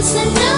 close enough.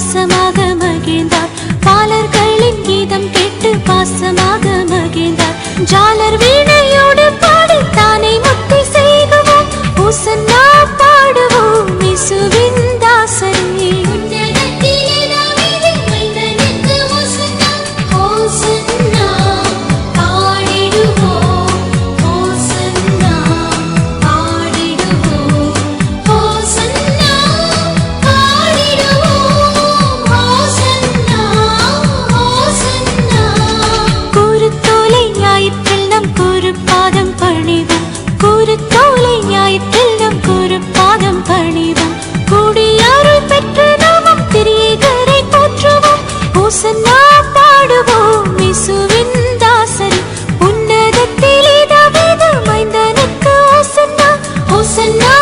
பாசமாக மகிழ்ந்தார். பாலர்களின் கீதம் கேட்டு பாசமாக மகிழ்ந்தார். ஜாலர் Listen up.